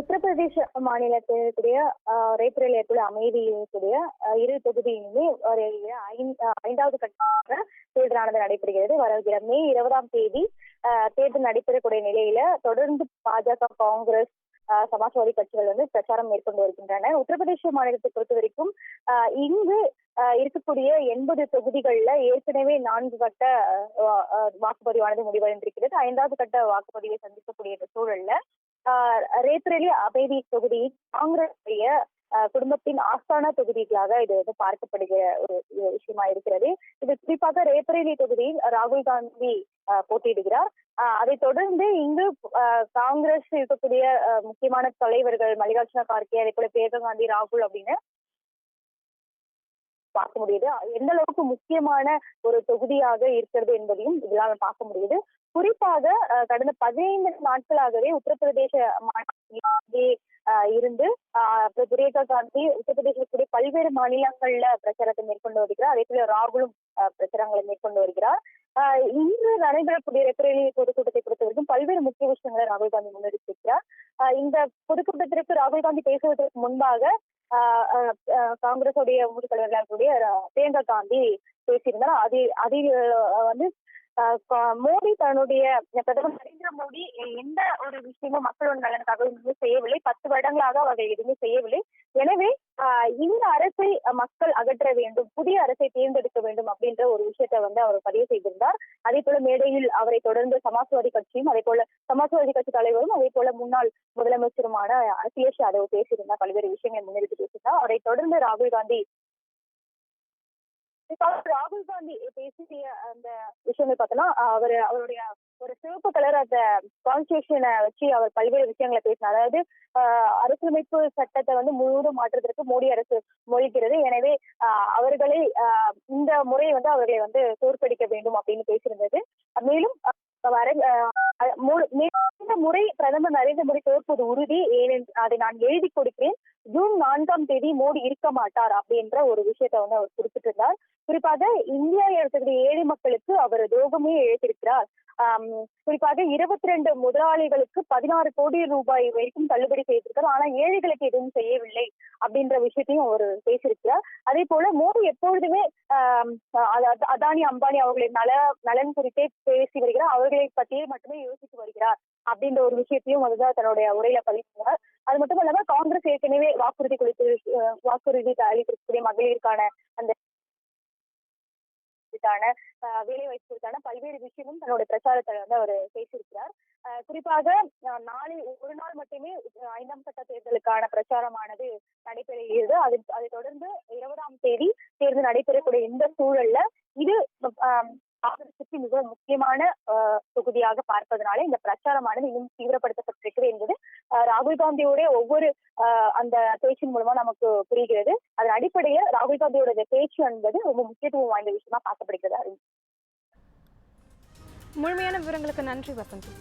உத்தரப்பிரதேச மாநிலத்தில் இருக்கக்கூடிய ஆஹ், ரேப்பரேல் அமைதியில் இருக்கக்கூடிய இரு தொகுதியிலுமே ஒரு ஐந்தாவது கட்டமாக தேர்தலானது நடைபெறுகிறது. வருகிற மே இருபதாம் தேதி ஆஹ், தேர்தல் நடைபெறக்கூடிய நிலையில தொடர்ந்து பாஜக காங்கிரஸ் ஆஹ், சமாஜ்வாதி கட்சிகள் வந்து பிரச்சாரம் மேற்கொண்டு வருகின்றன. உத்தரப்பிரதேச மாநிலத்தை பொறுத்த வரைக்கும் ஆஹ், இங்கு ஆஹ், இருக்கக்கூடிய எண்பது தொகுதிகள்ல ஏற்கனவே நான்கு கட்ட ஆஹ், வாக்குப்பதிவானது முடிவடைந்திருக்கிறது. ஐந்தாவது கட்ட வாக்குப்பதிவை சந்திக்கக்கூடிய சூழல்ல ஆஹ் அபேதி தொகுதி காங்கிரஸ் குடும்பத்தின் ஆஸ்தான தொகுதிகளாக இது வந்து பார்க்கப்படுகிற ஒரு விஷயமா இருக்கிறது. இது குறிப்பாக ரேபரேலி தொகுதியில் ராகுல் காந்தி போட்டியிடுகிறார். ஆஹ் தொடர்ந்து இங்கு ஆஹ் காங்கிரஸ் இருக்கக்கூடிய முக்கியமான தலைவர்கள் மல்லிகார்ஜுன கார்கே அதே போல பிரியங்கா காந்தி ராகுல் அப்படின்னு பார்க்க முடியுது. எந்த அளவுக்கு முக்கியமான ஒரு தொகுதியாக இருக்கிறது என்பதையும் இதெல்லாம் பார்க்க முடியுது. குறிப்பாக அஹ், கடந்த பதினைந்து நாட்களாகவே உத்தரப்பிரதேச மாநிலத்திலே இருந்து அஹ், பிரியங்கா காந்தி உத்தரப்பிரதேசத்துடைய பல்வேறு மாநிலங்கள்ல பிரச்சாரத்தை மேற்கொண்டு வருகிறார். அதே போல ராகுலும் பிரச்சாரங்களை மேற்கொண்டு வருகிறார். அஹ், இன்று நடைபெறக்கூடிய ரெப்பரேலி பொதுக்கூட்டத்தை பொறுத்த வரைக்கும் பல்வேறு முக்கிய விஷயங்களை ராகுல் காந்தி முன்னெடுத்திருக்கிறார். இந்த பொதுக்கூட்டத்திற்கு ராகுல் காந்தி பேசுவதற்கு முன்பாக ஆஹ் ஆஹ் ஆஹ் காங்கிரஸுடைய மூத்த தலைவர்களாக பிரியங்கா காந்தி பேசியிருந்தார். அதில் அதில் வந்து மோடி தன்னுடைய பிரதமர் நரேந்திர மோடி எந்த ஒரு விஷயமும் மக்களோட நலனுக்காக எதுவுமே செய்யவில்லை. பத்து வருடங்களாக அவர்கள் எதுவுமே செய்யவில்லை. எனவே ஆஹ் இந்த அரசை மக்கள் அகற்ற வேண்டும் புதிய அரசை தேர்ந்தெடுக்க வேண்டும் அப்படின்ற ஒரு விஷயத்தை வந்து அவர் பதிவு செய்திருந்தார். அதே போல மேடையில் அவரை தொடர்ந்து சமாஜ்வாதி கட்சியும் அதே போல சமாஜ்வாதி கட்சி தலைவரும் அதே போல முன்னாள் முதலமைச்சருமான அகிலேஷ் யாதவ் பேசியிருந்தார். பல்வேறு விஷயங்களை முன்னெடுத்து பேசியிருந்தார். அவரை தொடர்ந்து ராகுல் காந்தி ராகுல் காந்தி பேசிய அந்த விஷயங்கள் பார்த்தோம்னா அவர் அவருடைய ஒரு சிவப்பு கலர் அந்த கான்ஸ்டியூஷனை வச்சு அவர் பல்வேறு விஷயங்களை பேசினார். அதாவது அரசியலமைப்பு சட்டத்தை வந்து முழுவதும் மாற்றுவதற்கு மோடி அரசு மொழிகிறது எனவே அவர்களை இந்த முறை வந்து அவர்களை வந்து தோற்கடிக்க வேண்டும் அப்படின்னு பேசியிருந்தது. மேலும் வர இந்த முறை பிரதமர் நரேந்திர மோடி தோற்பது உறுதி. ஏனென்று அதை நான் எழுதி கொடுக்கிறேன். ஜூன் நான்காம் தேதி மோடி இருக்க மாட்டார் அப்படின்ற ஒரு விஷயத்தை வந்து அவர் குறிப்பிட்டு இருந்தார் குறிப்பாக இந்தியா இருக்கக்கூடிய ஏழை மக்களுக்கு அவர் துரோகமே இழைத்திருக்கிறார். குறிப்பாக இருபத்தி ரெண்டு முதலாளிகளுக்கு பதினாறு கோடி ரூபாய் வரைக்கும் தள்ளுபடி செய்திருக்கிறார் ஆனா ஏழைகளுக்கு எதுவும் செய்யவில்லை அப்படின்ற விஷயத்தையும் அவர் பேசியிருக்கிறார். அதே போல மோடி எப்பொழுதுமே அதானி அம்பானி அவர்களின் நல நலன் குறித்தே பேசி வருகிறார். அவர்களை பற்றியே மட்டுமே யோசித்து வருகிறார் அப்படின்ற ஒரு விஷயத்தையும் அதுதான் தன்னுடைய உரையில பதிவு அது மட்டும் இல்லாம காங்கிரஸ் ஏற்கனவே வாக்குறுதி குறித்து வாக்குறுதி அளித்திருக்கக்கூடிய மகளிருக்கான அந்த வேலை வாய்ப்புக்கான பல்வேறு விஷயமும் தன்னோட பிரச்சாரத்தில் வந்து அவர் பேசியிருக்கிறார். குறிப்பாக நாளை ஒரு நாள் மட்டுமே ஐந்தாம் கட்ட தேர்தலுக்கான பிரச்சாரமானது நடைபெறுகிறது. அது அதை தொடர்ந்து இருபதாம் தேதி தேர்தல் நடைபெறக்கூடிய இந்த சூழல்ல இது காங்கிரசுக்கு மிக முக்கியமான தொகுதியாக பார்ப்பதனால இந்த பிரச்சாரமானது இன்னும் தீவிரப்படுத்தப்பட்டிருக்கிறது என்பது ராகுல் காந்தியோட ஒவ்வொரு அந்த பேச்சின் மூலமா நமக்கு புரிகிறது. அதன் அடிப்படையில் ராகுல் காந்தியோட பேச்சு என்பது ரொம்ப முக்கியத்துவம் வாய்ந்த விஷயமா பார்க்கப்படுகிறது. முழுமையான விவரங்களுக்கு நன்றி வசந்தி.